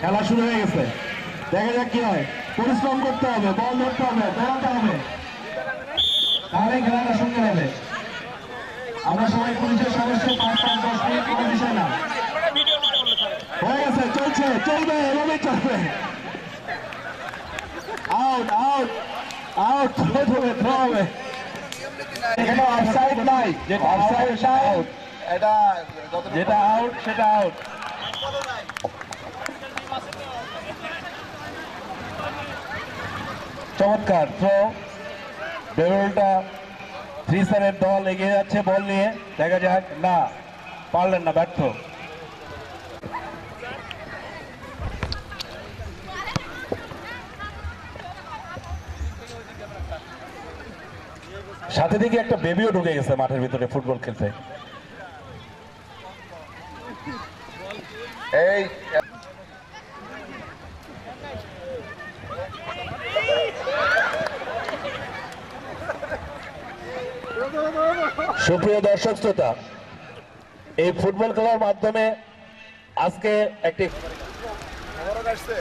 খেলা শুরু হয়ে গেছে। দেখা যাক কি হয়। পরিশ্রম করতে হবে বল ধরতে হবে দৌড়াতে হবে। তাহলে খেলাটা সঙ্গে নেবে আমরা সবাই পুলিশের সদস্য পাঁচ পাঁচ দশ মিনিট কোনো বিষয় না। হয়ে গেছে চলছে চলবে এভাবে চলবে। আউট আউট আউট থ্রো হবে থ্রো হবে এখানে অফসাইড নাই। অফসাইড আউট যেটা আউট সেটা আউট চমৎকার। থ্রো থ্রি স্টারের দল এগিয়ে যাচ্ছে বল নিয়ে। দেখা যাক, না, পারলেন না, ব্যর্থ। সাথে দিকে একটা বেবিও ঢুকে গেছে মাঠের ভিতরে ফুটবল খেলতে। এই সুপ্রিয় দর্শক শ্রোতা এই ফুটবল খেলার মাধ্যমে আজকে একটি আসছে।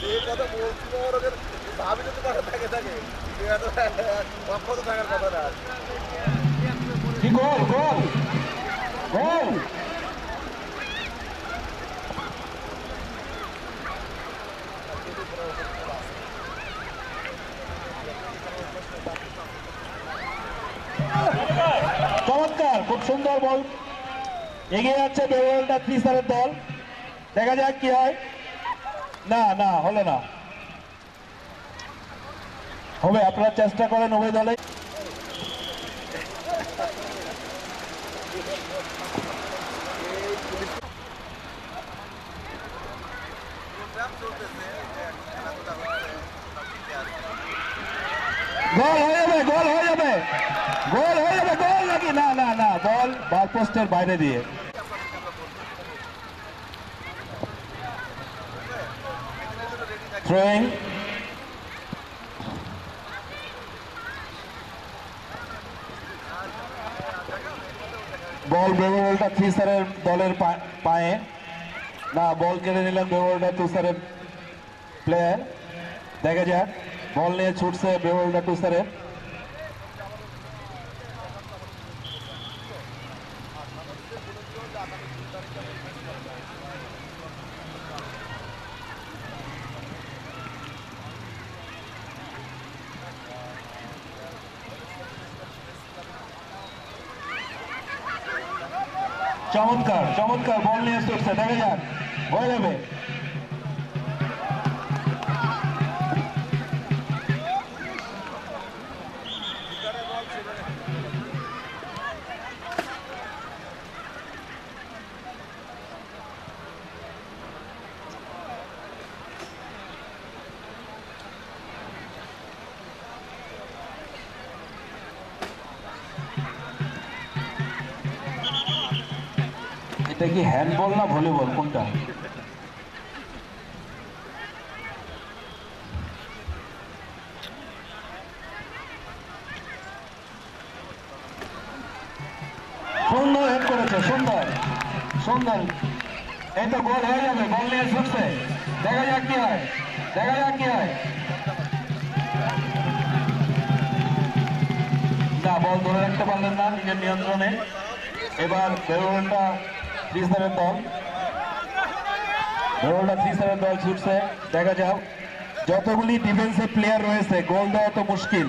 যে কথা বলছি মোহরকের ভাবি যদি কথা থাকে থাকে এটা তো অক্ষত থাকার কথা না কি গোল গোল গোল চমৎকার খুব সুন্দর বল এগিয়ে যাচ্ছে বেরোলটা ত্রিস্তারের দল। দেখা যাক কি হয়। না না, হলো না। হবে, আপনারা চেষ্টা করেন উভয় দলে। গোল হয়ে যাবে, গোল হয়ে যাবে। গোল হয়ে নাকি না না না, বল বার পোস্টের বাইরে দিয়ে। থ্রোয়িং বল বেবলটা থ্রি স্টারের দলের পায়ে। না বল কেড়ে নিলেন বেবলটা টু স্টারের প্লেয়ার দেখা যাক বল নিয়ে ছুটছে বেবলটা টু চমৎকার চমৎকার বল নিয়ে ছুটছে দেখা যাক হয়ে যাবে। এটা কি হ্যান্ডবল না ভলিবল কোনটা? হয়ে যাবে দেখা যাক কি হয়, দেখা যাক কি হয়। বল ধরে রাখতে না, নিজের নিয়ন্ত্রণে। এবার বেরোলটা থ্রি সেভেন দল বেরোলটা থ্রি সেভেন দল ছুটছে দেখা যাও যতগুলি ডিফেন্সের প্লেয়ার রয়েছে গোল দেওয়া তো মুশকিল।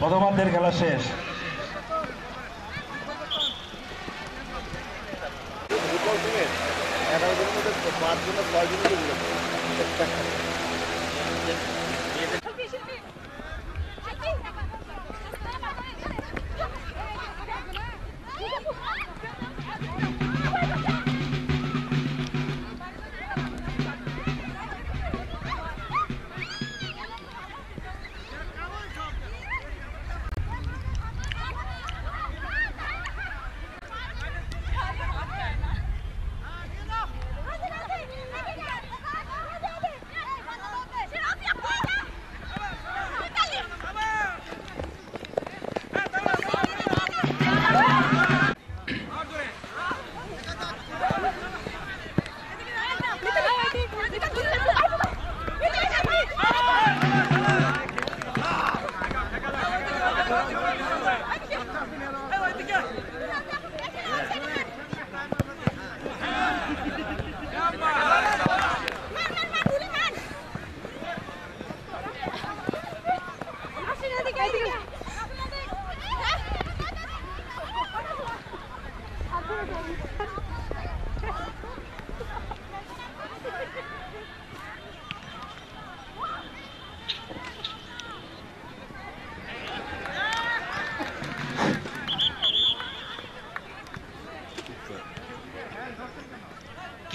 প্রথমার্ধের খেলা শেষ। पाँच दिन और पाँच दिन की ज़रूरत है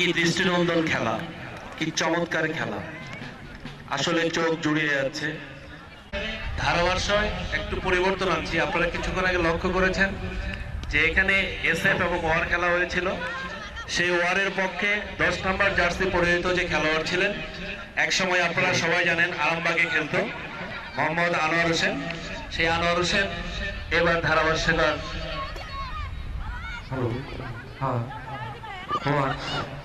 কি দৃষ্টিনন্দন খেলা, কি চমৎকার খেলা। আসলে চোখ জুড়িয়ে যাচ্ছে। ধারাভাষ্যয় একটু পরিবর্তন আনছি, আপনারা কিছুক্ষণ আগে লক্ষ্য করেছেন যে এখানে এসএফ এবং ওয়ার খেলা হয়েছিল। সেই ওয়ারের পক্ষে দশ নম্বর জার্সি পরিহিত যে খেলোয়াড় ছিলেন, একসময় আপনারা সবাই জানেন আরামবাগে খেলতো, মোহাম্মদ আনোয়ার হোসেন। সেই আনোয়ার হোসেন এবার ধারাভাষ্যকার হ্যাঁ হ্যাঁ।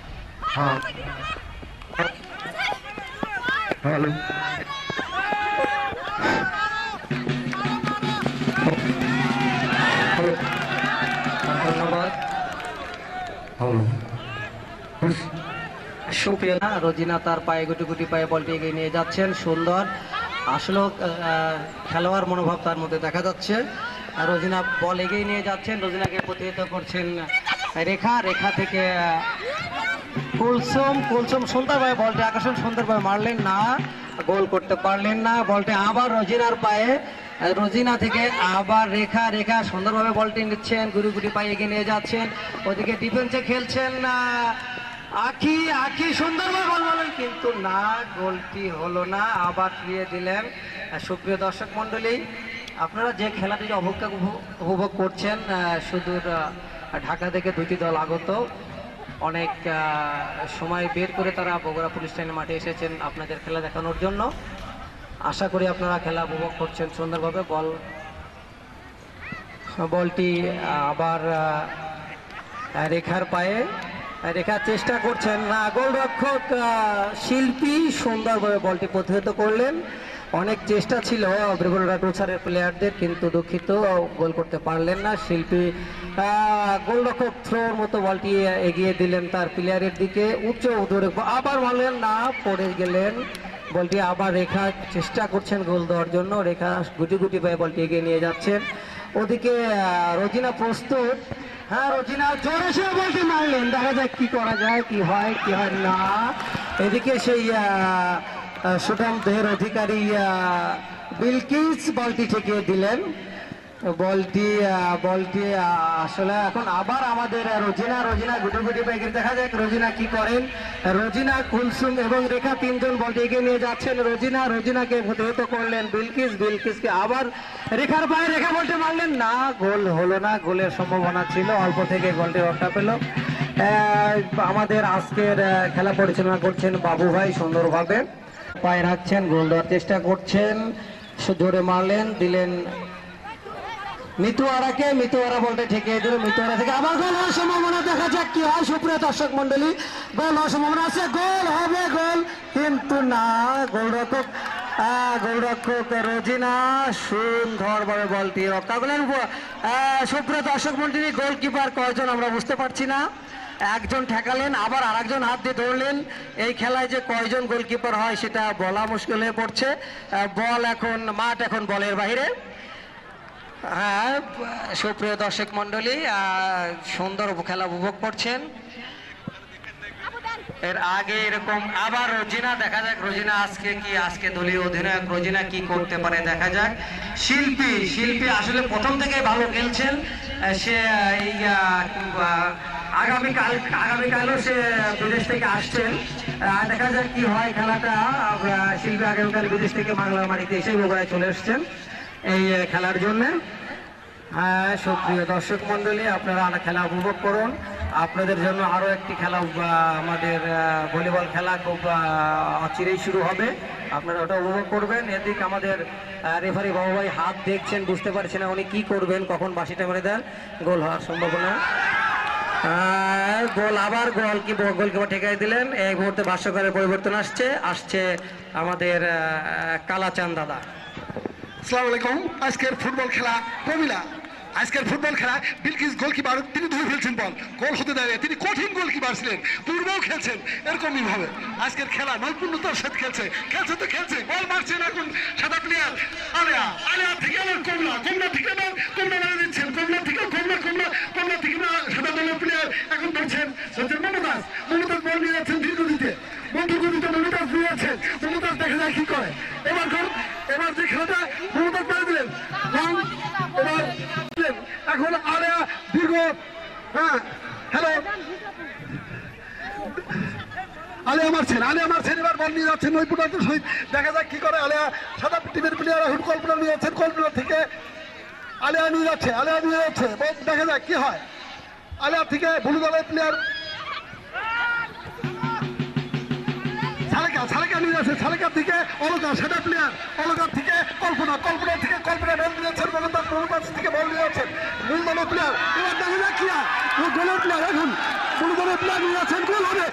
হ্যালো ধন্যবাদ সুপ্রিয় রোজিনা তার পায়ে গুটি গুটি পায়ে বলটি এগিয়ে নিয়ে যাচ্ছেন, সুন্দর। আসলে খেলোয়াড় মনোভাব তার মধ্যে দেখা যাচ্ছে। রোজিনা বল এগিয়ে নিয়ে যাচ্ছেন, রোজিনাকে প্রতিহিত করছেন রেখা। রেখা থেকে কুলসুম কুলসুম সুন্দরভাবে বলটি আকর্ষণ সুন্দরভাবে মারলেন না, গোল করতে পারলেন না, বলটি আবার রোজিনার পায়ে, রোজিনা থেকে আবার রেখা রেখা সুন্দরভাবে বলটি নিচ্ছেন গুড়ি গুড়ি পায়ে এগিয়ে নিয়ে যাচ্ছেন, ওদিকে ডিফেন্সে খেলছেন না। আখি আখি সুন্দরভাবে বল বলেন কিন্তু না, গোলটি হলো না, আবার ফিরিয়ে দিলেন সুপ্রিয় দর্শক মণ্ডলী। আপনারা যে খেলাটি অবজ্ঞা উপভোগ করছেন সুদূর ঢাকা থেকে দুটি দল আগত অনেক সময় বের করে তারা বগুড়া পুলিশ স্টেশন মাঠে এসেছেন আপনাদের খেলা দেখানোর জন্য। আশা করি আপনারা খেলা উপভোগ করছেন সুন্দরভাবে। বল, বলটি আবার রেখার পায়ে, রেখার চেষ্টা করছেন গোলরক্ষক শিল্পী সুন্দরভাবে বলটি প্রতিহত করলেন। অনেক চেষ্টা ছিল বৃগুড়া টুসারের প্লেয়ারদের কিন্তু দুঃখিত, গোল করতে পারলেন না। শিল্পী গোলরক্ষক থ্রোর মতো বলটি এগিয়ে দিলেন তার প্লেয়ারের দিকে। উচ্চ দূরে আবার মারলেন না, পড়ে গেলেন। বলটি আবার রেখা চেষ্টা করছেন গোল দেওয়ার জন্য। রেখা গুটি গুটি পায়ে বলটি এগিয়ে নিয়ে যাচ্ছেন। ওদিকে রোজিনা প্রস্তুত। হ্যাঁ রোজিনা, জোরে সে বলটি মারলেন। দেখা যাক কি করা যায়, কি হয় কি হয় না। এদিকে সেই সুঠাম দেহের অধিকারী বিলকিস বলটি ঠেকিয়ে দিলেন। বলটি বলটি আসলে এখন আবার আমাদের রোজিনা রোজিনা গুটি গুটি পাই দেখা যাক, রোজিনা কি করেন। রোজিনা, কুলসুম এবং রেখা তিনজন বলটি এগিয়ে নিয়ে যাচ্ছেন। রোজিনা, রোজিনাকে প্রতিহত করলেন বিলকিস, বিলকিসকে আবার রেখার পায়ে রেখা বলটি মারলেন। না, গোল হলো না, গোলের সম্ভাবনা ছিল, অল্প থেকে গোলটি রক্ষা পেল। আমাদের আজকের খেলা পরিচালনা করছেন বাবু ভাই সুন্দরভাবে। পায়ে রাখছেন, গোল দেওয়ার চেষ্টা করছেন। জোরে মারলেন, দিলেন মিতুয়ারাকে মিতুয়ারা বলতে দিল মিতুয়ারা থেকে আবার গোল হওয়ার সম্ভাবনা দেখা যাক কি হয়। সুপ্রিয় দর্শক মন্ডলী গোল হওয়ার সম্ভাবনা আছে। গোল হবে, গোল। কিন্তু না, গোলরক্ষক গোলরক্ষক রোজিনা সুন্দরভাবে বলটি রক্ষা করলেন। সুপ্রিয় দর্শক মন্ডলী গোলকিপার কয়জন আমরা বুঝতে পারছি না। একজন ঠেকালেন, আবার আরেকজন হাত দিয়ে ধরলেন। এই খেলায় যে কয়জন গোলকিপার হয় সেটা বলা মুশকিল হয়ে পড়ছে। বল এখন, মাঠ এখন বলের বাইরে হ্যাঁ সুপ্রিয় দর্শক মন্ডলী সুন্দর খেলা উপভোগ করছেন। এর আগে এরকম আবার রোজিনা, দেখা যাক রোজিনা আজকে কি, আজকে দলীয় অধিনায়ক রোজিনা কি করতে পারে, দেখা যাক। শিল্পী শিল্পী আসলে প্রথম থেকে ভালো খেলছেন। সে এই আগামীকাল আগামীকালও সে বিদেশ থেকে আসছেন। দেখা যাক কি হয় খেলাটা। শিল্পী আগামীকাল বিদেশ থেকে বাংলার মাটিতে এসে বগুড়ায় চলে এসছেন এই খেলার জন্য। হ্যাঁ সুপ্রিয় দর্শক মন্ডলী আপনারা খেলা উপভোগ করুন। আপনাদের জন্য আরও একটি খেলা আমাদের ভলিবল খেলা খুব অচিরেই শুরু হবে। আপনারা ওটা উপভোগ করবেন। এদিক আমাদের রেফারি বাবু ভাই হাত দেখছেন, বুঝতে পারছেন না উনি কি করবেন, কখন বাসিটা মেরে দেন। গোল হওয়ার সম্ভাবনা। গোল আবার গোল কি গোলকিপার ঠেকাই দিলেন। এই মুহূর্তে ভাষ্যকারের পরিবর্তন আসছে। আসছে আমাদের কালাচান দাদা। আসসালামু আলাইকুম। আজকের ফুটবল খেলা প্রমিলা। আজকের ফুটবল খেলা বিলকিস গোলকিপার, তিনি ধরে ফেলছেন বল। গোল হতে দাঁড়িয়ে তিনি কঠিন গোলকিপার ছিলেন। পূর্বেও খেলছেন। এরকমই ভাবে আজকের খেলা নৈপুণ্যতার সাথে খেলছে। খেলছে তো খেলছে। বল মারছেন এখন সাদা প্লেয়ার আলিয়া আলিয়া থেকে আবার কমলা। কমলা থেকে আবার কমলা মারা দিচ্ছেন। কমলা থেকে কমলা কমলা কমলা থেকে না সাদা দলের প্লেয়ার এখন ধরছেন ধরছেন মমতাজ। মমতাজ বল নিয়ে যাচ্ছেন দীর্ঘ দিতে বন্ধু গতিতে মমতাজ দিয়ে যাচ্ছেন। মমতাজ দেখা যায় কি করে? এবার এবার যে খেলাটা মমতাজ করে দিলেন। হ্যাঁ হ্যালো আলিয়া মারছেন আলিয়া মারছেন এবার বল নিয়ে যাচ্ছেন নৈপুণ্যের সহিত দেখা যাক কি করে আলিয়া সাদা টিমের প্লেয়ার হুট কল্পনা নিয়ে যাচ্ছেন, কল্পনা থেকে আলিয়া নিয়ে যাচ্ছে, আলিয়া নিয়ে যাচ্ছে। দেখা যাক কি হয়। আলিয়া থেকে ভুল দলের প্লেয়ার যাচ্ছে সালেকার থেকে অলকা সেটা প্লেয়ার অলকার থেকে কল্পনা কল্পনা থেকে কল্পনা বল দিয়েছেন মমতা মমতাজ থেকে বল দিয়েছেন মূল দলের প্লেয়ার এবার দেখা যাক কি ও গোলের প্লেয়ার এখন মূল দলের প্লেয়ার নিয়ে আছেন, গোল হবে।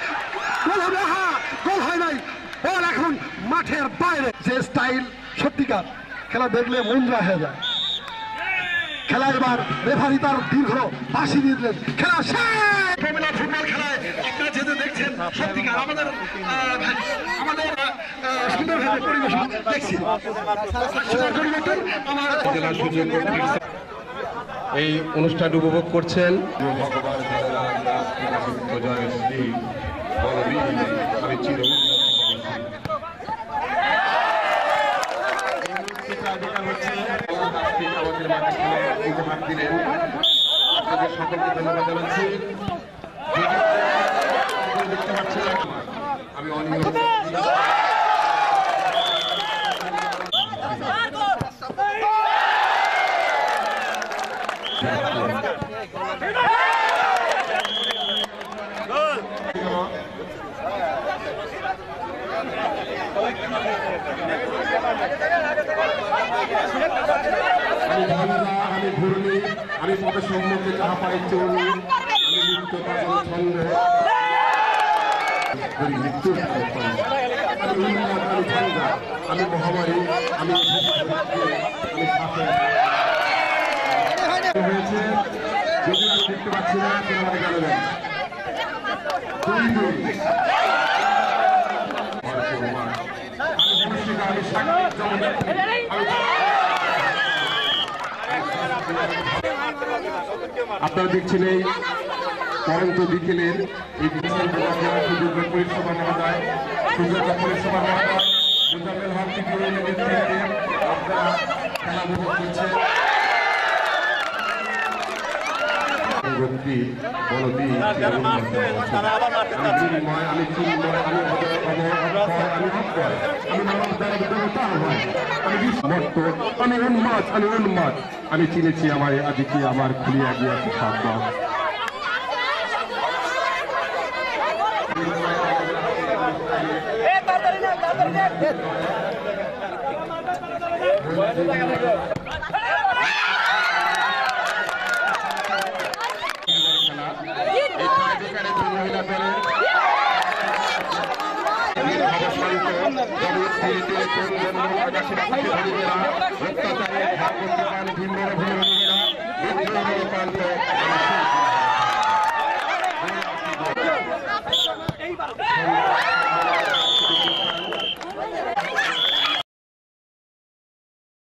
গোল হবে হ্যাঁ গোল হয় নাই। বল এখন মাঠের বাইরে। যে স্টাইল সত্যিকার, খেলা দেখলে মন হয়ে যায়। খেলা এবার রেফারি তার দীর্ঘ ফাঁসি দিয়ে দিলেন। খেলা শেষ! প্রমিলা ফুটবল খেলায় আপনারা যেতে দেখছেন সত্যিকার আমাদের আমাদের সুন্দরভাবে পরিবেশন দেখছি। এই অনুষ্ঠান উপভোগ করছেন। ভগবান জয় আমি চির আমাদের উপহার দিলেন আপনাদের সকলকে ধন্যবাদ জানাচ্ছি। আমি অনিয়ম আমি ভাঙ্গা আমি ঘূর্ণি আমি পথে সম্মুখে যাহা পাই আমি লিপ্ত পাগল ছন্দে করি মৃত্যুর আমি আমি আমি মহামারী, আমি আমি হয়েছে যদি আমি দেখতে পাচ্ছি না আমাকে জানাবেন ভরপুর মাঠ। আমি ভবিষ্যতে আমি সাক্ষী জগৎ আমি আপনারা দেখছেন এই পরন্ত বিকেলের এই সুযোগ পরিষেবা নেওয়া যায়। সুযোগ পরিষেবা নেওয়া যায়। মুজাম্মেল হক আপনারা খেলা ভক্তি বলদি আমি চিন্ময় আমি চিন্ময় আমি অজয় অমর অক্ষয় আমি অক্ষয় আমি মানব দ্বারা দেবতা হয় আমি বিস্মর্ত আমি উন্মাদ আমি উন্মাদ আমি চিনেছি আমার আজকে আমার খুলিয়া গিয়াছে শব্দ এই টাইব্রেকারে দুই মহিলা দলের অত্যাচারে ভিন্ন ভিন্ন